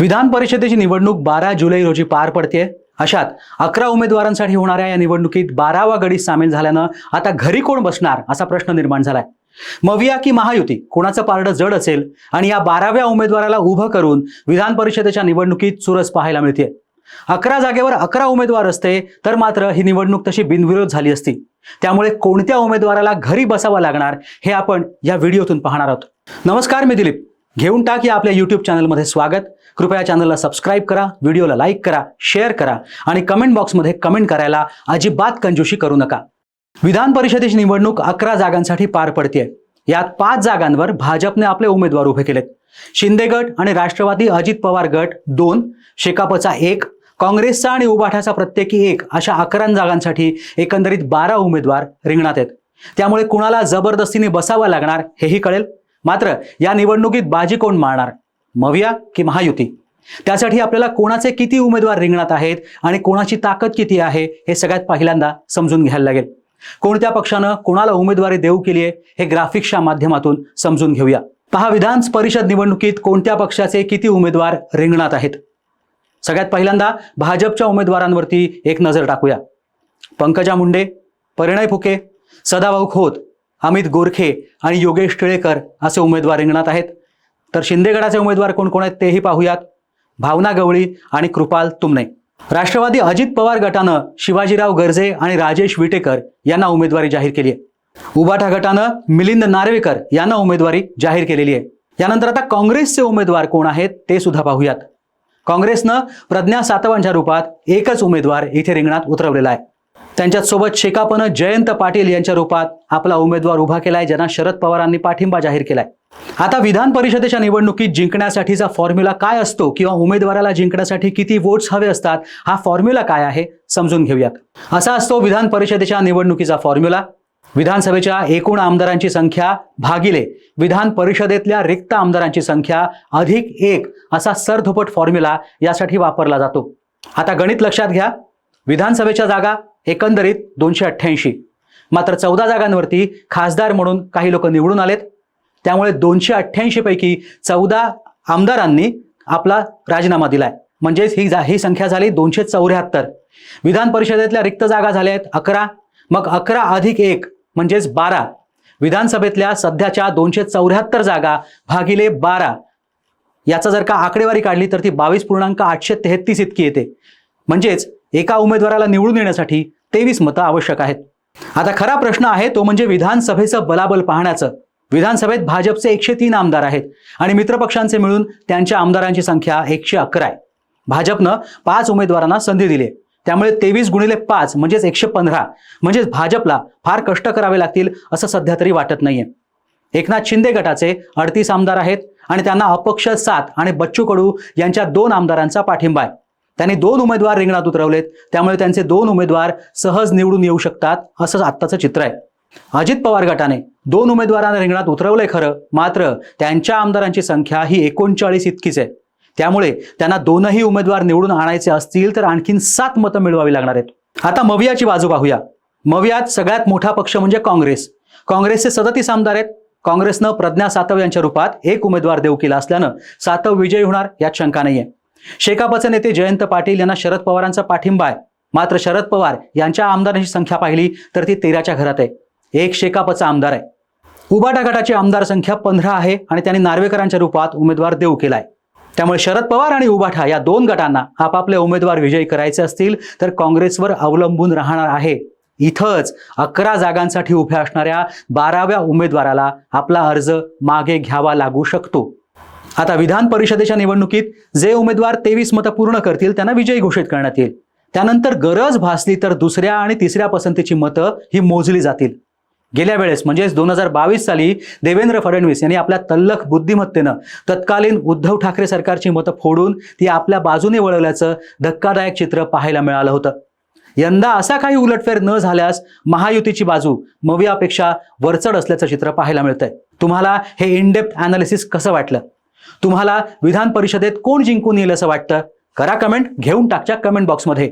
विधान परिषदेची निवडणूक बारा जुलै रोजी पार पडते अशात अकरा उमेदवारांसाठी होणाऱ्या या निवडणुकीत बारावा गडी सामील झाल्यानं आता घरी कोण बसणार असा प्रश्न निर्माण झालाय. मविया की महायुती? कोणाचं पारडं जड असेल? आणि या बाराव्या उमेदवाराला उभं करून विधान परिषदेच्या निवडणुकीत चुरस पाहायला मिळते अकरा जागेवर अकरा उमेदवार असते तर मात्र ही निवडणूक तशी बिनविरोध झाली असती. त्यामुळे कोणत्या उमेदवाराला घरी बसावं लागणार हे आपण या व्हिडिओतून पाहणार आहोत. नमस्कार मी दिलीप. घेऊन टाक या आपल्या यूट्यूब चॅनलमध्ये स्वागत. कृपया चॅनलला सबस्क्राईब करा व्हिडिओला लाईक करा शेअर करा आणि कमेंट बॉक्समध्ये कमेंट करायला अजिबात कंजूशी करू नका. विधान परिषदेची निवडणूक अकरा जागांसाठी पार पडतेय. यात पाच जागांवर भाजपने आपले उमेदवार उभे केलेत. शिंदे गट आणि राष्ट्रवादी अजित पवार गट दोन शेकापचा एक काँग्रेसचा आणि उबाठाचा प्रत्येकी एक अशा अकरा जागांसाठी एकंदरीत बारा उमेदवार रिंगणात आहेत. त्यामुळे कुणाला जबरदस्तीने बसावं लागणार हेही कळेल. मात्र या निवडणुकीत बाजी कोण मारणार? मविया की महायुती? त्यासाठी आपल्याला कोणाचे किती उमेदवार रिंगणात आहेत आणि कोणाची ताकद किती आहे हे सगळ्यात पहिल्यांदा समजून घ्यायला लागेल. कोणत्या पक्षानं कोणाला उमेदवारी देऊ केली आहे हे ग्राफिक्सच्या माध्यमातून समजून घेऊया. पहा विधान परिषद निवडणुकीत कोणत्या पक्षाचे किती उमेदवार रिंगणात आहेत? सगळ्यात पहिल्यांदा भाजपच्या उमेदवारांवरती एक नजर टाकूया. पंकजा मुंडे परिणय फुके सदाभाऊ खोत अमित गोरखे आणि योगेश टिळेकर असे उमेदवार रिंगणात आहेत. तर शिंदेगडाचे उमेदवार कोण कोण आहेत तेही पाहूयात. भावना गवळी आणि कृपाल तुमने. राष्ट्रवादी अजित पवार गटानं शिवाजीराव गर्जे आणि राजेश विटेकर यांना उमेदवारी जाहीर केली आहे. उबाठा गटानं मिलिंद नार्वेकर यांना उमेदवारी जाहीर केलेली आहे. यानंतर आता काँग्रेसचे उमेदवार कोण आहेत ते सुद्धा पाहूयात. काँग्रेसनं प्रज्ञा सातवांच्या रूपात एकच उमेदवार इथे रिंगणात उतरवलेला आहे. त्यांच्यासोबत शेकापनं जयंत पाटील यांच्या रूपात आपला उमेदवार उभा केलाय ज्यांना शरद पवारांनी पाठिंबा जाहीर केलाय. आता विधान परिषदेच्या निवडणुकीत जिंकण्यासाठीचा फॉर्म्युला काय असतो किंवा उमेदवाराला जिंकण्यासाठी किती वोट्स हवे असतात हा फॉर्म्युला काय आहे समजून घेऊयात. असा असतो विधान परिषदेच्या निवडणुकीचा फॉर्म्युला विधानसभेच्या एकूण आमदारांची संख्या भागिले विधान परिषदेतल्या रिक्त आमदारांची संख्या अधिक एक असा सरधोपट फॉर्म्युला यासाठी वापरला जातो. आता गणित लक्षात घ्या. विधानसभेच्या जागा एकंदरीत दोनशे अठ्ठ्याऐंशी. मात्र चौदा जागांवरती खासदार म्हणून काही लोक निवडून आलेत. त्यामुळे दोनशे अठ्ठ्याऐंशीपैकी चौदा आमदारांनी आपला राजीनामा दिलाय. म्हणजेच ही जा ही संख्या झाली दोनशे चौऱ्याहत्तर. विधान परिषदेतल्या रिक्त जागा झाल्या आहेत अकरा. मग अकरा अधिक एक म्हणजेच बारा. विधानसभेतल्या सध्याच्या दोनशे चौऱ्याहत्तर जागा भागिले बारा. याचा जर का आकडेवारी काढली तर ती बावीस पूर्णांक आठशे तेहतीस इतकी येते. म्हणजेच एका उमेदवाराला निवडून येण्यासाठी तेवीस मतं आवश्यक आहेत. आता खरा प्रश्न आहे तो म्हणजे विधानसभेचं बलाबल पाहण्याचं. विधानसभेत भाजपचे एकशे तीन आमदार आहेत आणि मित्रपक्षांचे मिळून त्यांच्या आमदारांची संख्या एकशे अकरा आहे. भाजपनं पाच उमेदवारांना संधी दिली त्यामुळे तेवीस गुणिले पाच म्हणजेच एकशे पंधरा म्हणजेच भाजपला फार कष्ट करावे लागतील असं सध्या तरी वाटत नाहीये. एकनाथ शिंदे गटाचे अडतीस आमदार आहेत आणि त्यांना अपक्ष सात आणि बच्चू कडू यांच्या दोन आमदारांचा पाठिंबा आहे. त्यांनी दोन उमेदवार रिंगणात उतरवलेत. त्यामुळे त्यांचे दोन उमेदवार सहज निवडून येऊ शकतात असं आत्ताचं चित्र आहे. अजित पवार गटाने दोन उमेदवारांना रिंगणात उतरवलंय खरं मात्र त्यांच्या आमदारांची संख्या ही एकोणचाळीस इतकीच आहे. त्यामुळे त्यांना दोनही उमेदवार निवडून आणायचे असतील तर आणखीन सात मतं मिळवावी लागणार आहेत. आता मवियाची बाजू पाहूया. मवियात सगळ्यात मोठा पक्ष म्हणजे काँग्रेस. काँग्रेसचे सदतीस आमदार आहेत. काँग्रेसनं प्रज्ञा सातव यांच्या रूपात एक उमेदवार देऊ केला असल्यानं सातव विजयी होणार यात शंका नाहीये. शेकापचे नेते जयंत पाटील यांना शरद पवारांचा पाठिंबा आहे. मात्र शरद पवार यांच्या आमदारांची संख्या पाहिली तर ती तेराच्या घरात आहे. एक शेकापचा आमदार आहे. उबाटा गटाची आमदार संख्या पंधरा आहे आणि त्यांनी नार्वेकरांच्या रूपात उमेदवार देऊ केलाय. त्यामुळे शरद पवार आणि उबाठा या दोन गटांना आपापले उमेदवार विजयी करायचे असतील तर काँग्रेसवर अवलंबून राहणार आहे. इथंच अकरा जागांसाठी उभ्या असणाऱ्या बाराव्या उमेदवाराला आपला अर्ज मागे घ्यावा लागू शकतो. आता विधान परिषदेच्या निवडणुकीत जे उमेदवार तेवीस मतं पूर्ण करतील त्यांना विजयी घोषित करण्यात येईल. त्यानंतर गरज भासली तर दुसऱ्या आणि तिसऱ्या पसंतीची मतं ही मोजली जातील. गेल्या वेळेस म्हणजेच दोन हजार बावीस साली देवेंद्र फडणवीस यांनी आपल्या तल्लख बुद्धिमत्तेनं तत्कालीन उद्धव ठाकरे सरकारची मतं फोडून ती आपल्या बाजूने वळवल्याचं धक्कादायक चित्र पाहायला मिळालं होतं. यंदा असा काही उलटफेर न झाल्यास महायुतीची बाजू मवियापेक्षा वरचढ असल्याचं चित्र पाहायला मिळतंय. तुम्हाला हे इनडेप्थ अनालिसिस कसं वाटलं? तुम्हाला विधान परिषदेत कोण जिंकून येईल असं वाटतं? करा कमेंट घेऊन टाकच्या कमेंट बॉक्समध्ये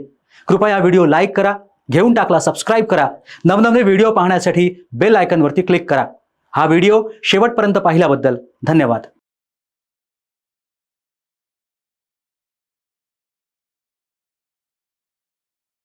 कृपया व्हिडिओ लाईक करा घेऊन टाकला सबस्क्राईब करा. नवनवे व्हिडिओ पाहण्यासाठी बेल आयकनवरती क्लिक करा. हा व्हिडिओ शेवटपर्यंत पाहिल्याबद्दल धन्यवाद.